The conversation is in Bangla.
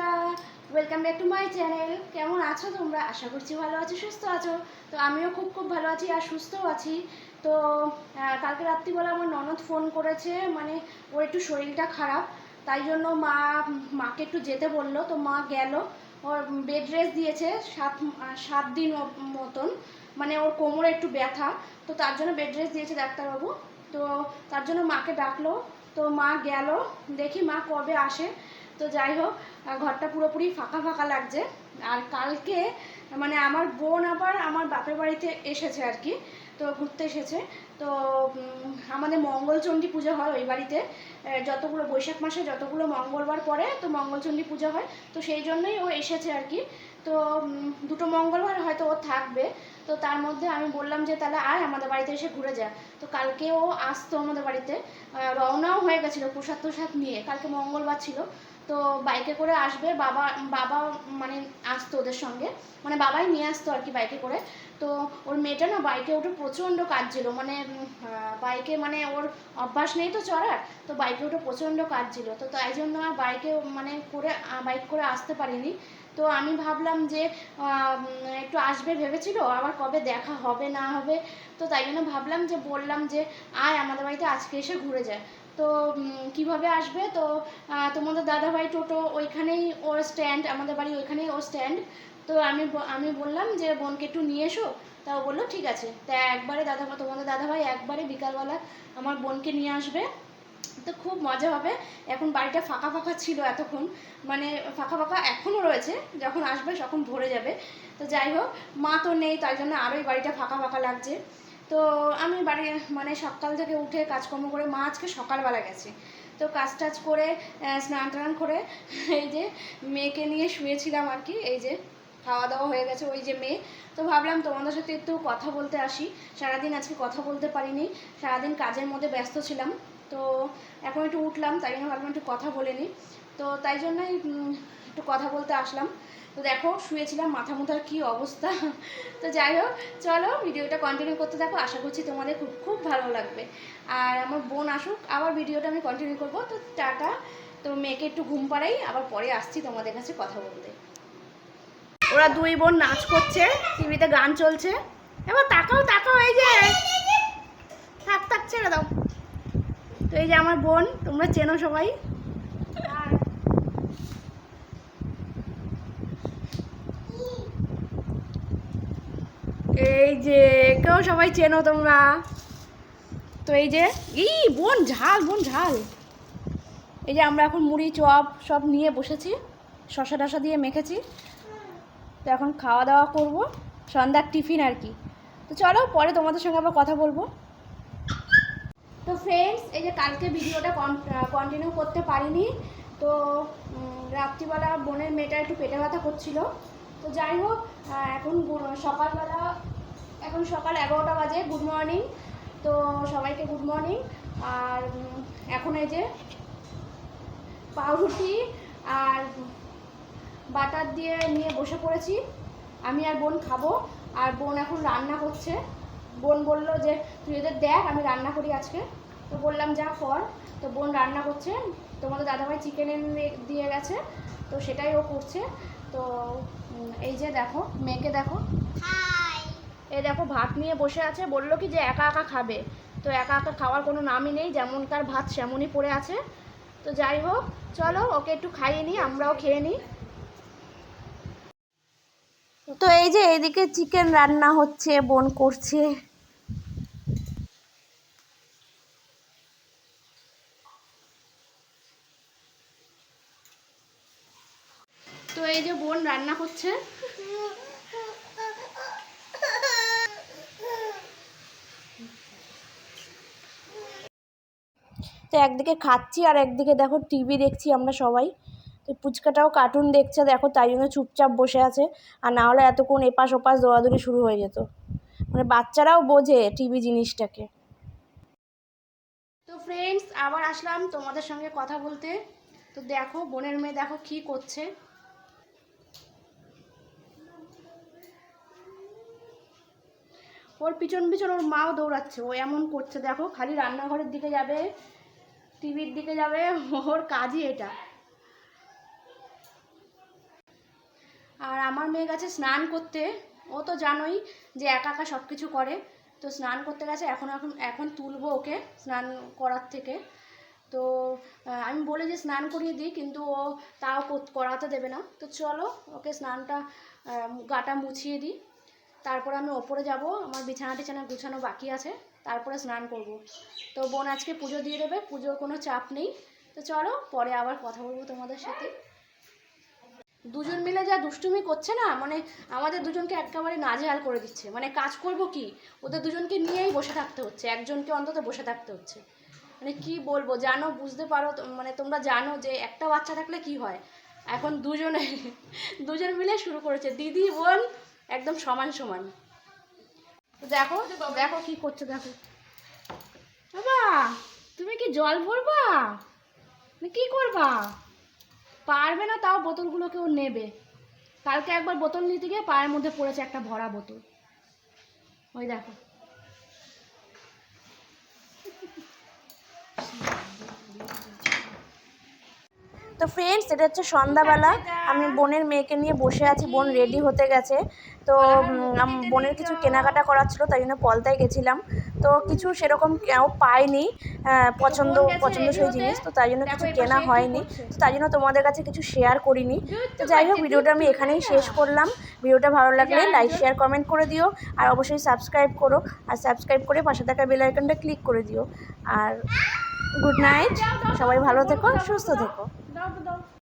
বন্ধুরা welcome back to my channel কেমন আছো তোমরা? আশা করছি ভালো আছো, সুস্থ আছো। তো আমিও খুব খুব ভালো আছি আর সুস্থও আছি। তো কালকে রাত্রিবেলা আমার ননদ ফোন করেছে মানে ওর একটু শরীরটা খারাপ। তাই জন্য মা, মাকে একটু যেতে বলল। তো মা গেল, ওর বেড রেস্ট দিয়েছে সাত সাত দিন মতন। মানে ওর কোমরে একটু ব্যথা। তো তার জন্য বেড রেস্ট দিয়েছে ডাক্তারবাবু। তো তার জন্য মাকে ডাকলো। তো মা গেল। দেখি মা কবে আসে। তো যাই হোক ঘরটা পুরোপুরি ফাঁকা ফাঁকা লাগছে। আর কালকে মানে আমার বোন আবার আমার বাপের বাড়িতে এসেছে আর কি, তো ঘুরতে এসেছে। তো আমাদের মঙ্গলচণ্ডী পুজো হয় ওই বাড়িতে। যতগুলো বৈশাখ মাসে যতগুলো মঙ্গলবার পরে তো মঙ্গলচণ্ডী পুজো হয়। তো সেই জন্যই ও এসেছে আর কি। তো দুটো মঙ্গলবার হয়তো ও থাকবে। তো তার মধ্যে আমি বললাম যে, তাহলে আয় আমাদের বাড়িতে এসে ঘুরে যা। তো কালকে ও আসতো আমাদের বাড়িতে। রওনাও হয়ে গেছিল প্রসাদ প্রসাদ নিয়ে। কালকে মঙ্গলবার ছিল। তো বাইকে করে আসবে, বাবা বাবা মানে আসতো ওদের সঙ্গে। মানে বাবাই নিয়ে আসতো আর কি বাইকে করে। তো ওর মেয়েটা না বাইকে উঠে প্রচণ্ড কাঁদছিল। মানে বাইকে মানে ওর অভ্যাস নেই তো চড়ার, তো বাইকে উঠে প্রচণ্ড কাঁদছিল। তো তাই জন্য আর বাইকে মানে করে বাইক করে আসতে পারিনি। তো আমি ভাবলাম যে একটু আসবে ভেবেছিল, আবার কবে দেখা হবে না হবে। তো তাই জন্য ভাবলাম যে, বললাম যে, আয় আমাদের বাড়িতে, আজকে এসে ঘুরে যায়। তো কীভাবে আসবে? তো তোমাদের দাদাভাই টোটো ওইখানেই ওর স্ট্যান্ড আমাদের বাড়ি ওইখানেই ওর স্ট্যান্ড তো আমি আমি বললাম যে, বোনকে একটু নিয়ে এসো। তা ও বলল, ঠিক আছে। তা একবারে দাদা, তোমাদের দাদাভাই একবারে বিকালবেলা আমার বোনকে নিয়ে আসবে। তো খুব মজা হবে। এখন বাড়িটা ফাঁকা ফাঁকা ছিল এতক্ষণ। মানে ফাঁকা ফাঁকা এখনও রয়েছে। যখন আসবে, তখন ভরে যাবে। তো যাই হোক, মা তো নেই, তাই জন্য আরোই বাড়িটা ফাঁকা ফাঁকা লাগছে। তো আমি বাড়ি মানে সকাল থেকে উঠে কাজকর্ম করে মা আজকে সকালবেলা গেছে। তো কাজ টাজ করে স্নান টান করে এই যে মেয়েকে নিয়ে শুয়েছিলাম আর কি, এই যে খাওয়া দাওয়া হয়ে গেছে ওই যে মেয়ে। তো ভাবলাম তোমাদের সাথে একটু কথা বলতে আসি। সারাদিন আজকে কথা বলতে পারিনি, সারাদিন কাজের মধ্যে ব্যস্ত ছিলাম। তো এখন একটু উঠলাম, তাই জন্য ভাবলাম একটু কথা বলে নিই। তো তাই জন্যই একটু কথা বলতে আসলাম। তো দেখো, শুয়েছিলাম, মাথা মুথার কী অবস্থা? তো যাই হোক, চলো ভিডিওটা কন্টিনিউ করতে থাকো, আশা করছি তোমাদের খুব খুব ভালো লাগবে। আর আমার বোন আসুক, আবার ভিডিওটা আমি কন্টিনিউ করব। তো টাটা, তো মেয়েকে একটু ঘুম পাড়াই, আবার পরে আসছি তোমাদের কাছে কথা বলতে। ওরা দুই বোন নাচ করছে, টিভিতে গান চলছে। এবার তাকাও তাকাও, এই যে। থাক থাক, ছেড়ে দাও। তো এই যে আমার বোন, তোমরা চেনো সবাই। এই যে, কেউ সবাই চেনো তোমরা? তো এই যে, এই বোন ঝাল বোন ঝাল। এই যে আমরা এখন মুড়ি, চপ সব নিয়ে বসেছি শশা টশা দিয়ে মেখেছি। তো এখন খাওয়া দাওয়া করব, সন্ধ্যার টিফিন আর কি। তো চলো, পরে তোমাদের সঙ্গে আবার কথা বলব। তো ফ্রেন্ডস এই যে কালকে ভিডিওটা কন্টিনিউ করতে পারিনি। তো রাত্রিবেলা বোনের মেয়েটা একটু পেটে ব্যথা করছিল। তো যাই হোক এখন সকালবেলা এখন সকাল এগারোটা বাজে গুড মর্নিং তো সবাইকে গুড মর্নিং আর এখন এই যে পাউরুটি আর বাটার দিয়ে নিয়ে বসে পড়েছি। আমি আর বোন খাব। আর বোন এখন রান্না করছে। বোন বলল যে, তুই এদের দেখ, আমি রান্না করি আজকে। তো বললাম, যা কর। তো বোন রান্না করছে। তোমাদের দাদাভাই চিকেন এনে দিয়ে গেছে। তো সেটাই ও করছে। তো এই যে দেখো, মেয়েকে দেখো। এই দেখো ভাত নিয়ে বসে আছে বলল কি যে একা একা খাবে। তো একা একা খাওয়ার কোনো নামই নেই যেমন তার ভাত সেমনই পড়ে আছে। তো যাই হোক চলো ওকে একটু খাইয়ে নিই আমরাও খেয়ে নিই। তো এই যে এইদিকে চিকেন রান্না হচ্ছে বোন করছে। তো এই যে বোন রান্না করছে। তো একদিকে খাচ্ছি আর একদিকে দেখো টিভি দেখছি আমরা সবাই। তো পুচকাটাও কার্টুন দেখছে, দেখো তাই জন্য চুপচাপ বসে আছে। আর না হলে এতক্ষণ এপাশ ওপাশ দৌড়াদৌড়ি শুরু হয়ে যেত। মানে বাচ্চারাও বোঝে টিভি জিনিসটাকে। তো ফ্রেন্ডস আবার আসলাম তোমাদের সঙ্গে কথা বলতে। তো দেখো, বোনের মেয়ে দেখো কি করছে। ওর পিছন পিছন ওর মাও দৌড়াচ্ছে, ও এমন করছে। দেখো, খালি রান্নাঘরের দিকে যাবে। টিভির দিকে যাবে, ওর কাজই এটা। আর আমার মেয়ে গেছে স্নান করতে। ও তো জানোই যে একা একা সব কিছু করে। তো স্নান করতে গেছে, এখন এখন এখন তুলবো ওকে স্নান করার থেকে। তো আমি বলে যে স্নান করিয়ে দিই, কিন্তু ও তাও করাতে দেবে না। তো চলো, ওকে স্নানটা গাটা মুছিয়ে দিই। তারপর আমি ওপরে যাব, আমার বিছানা টিছানা গুছানো বাকি আছে। তারপরে স্নান করব। তো বোন আজকে পুজো দিয়ে দেবে, পুজোর কোনো চাপ নেই। তো চলো, পরে আবার কথা বলব তোমাদের সাথে। দুজন মিলে যা দুষ্টুমি করছে না মানে আমাদের দুজনকে একেবারে নাজেহাল করে দিচ্ছে। মানে কাজ করব কি? ওদের দুজনকে নিয়েই বসে থাকতে হচ্ছে। একজনকে অন্তত বসে থাকতে হচ্ছে। মানে কি বলব, জানো, বুঝতে পারো মানে তোমরা জানো যে একটা বাচ্চা থাকলে কি হয়? এখন দুজনে, দুজন মিলে শুরু করেছে। দিদি, বোন, একদম সমান সমান। দেখো দেখো কি করছ, দেখো। বাবা, তুমি কি জল ভরবা? কি করবা? পারবে না তাও বোতলগুলো কেউ নেবে। কালকে একবার বোতল নিতে গিয়ে পায়ের মধ্যে পড়েছে একটা ভরা বোতল। ওই দেখো। তো ফ্রেন্ডস এটা হচ্ছে সন্ধ্যাবেলা। আমি বোনের মেয়েকে নিয়ে বসে আছি, বোন রেডি হতে গেছে। তো বোনের কিছু কেনাকাটা করার ছিল, তাই জন্য পলতায় গেছিলাম। তো কিছু সেরকম কেউ পাইনি পছন্দ, পছন্দসই জিনিস, তো তাই জন্য কিছু কেনা হয়নি। তো তাই জন্য তোমাদের কাছে কিছু শেয়ার করিনি। তো যাই হোক, ভিডিওটা আমি এখানেই শেষ করলাম। ভিডিওটা ভালো লাগলে লাইক শেয়ার কমেন্ট করে দিও। আর অবশ্যই সাবস্ক্রাইব করো। আর সাবস্ক্রাইব করে পাশে থাকা বেল আইকনটা ক্লিক করে দিও। আর গুড নাইট সবাই ভালো থেকো, সুস্থ থেকো। দাও দাও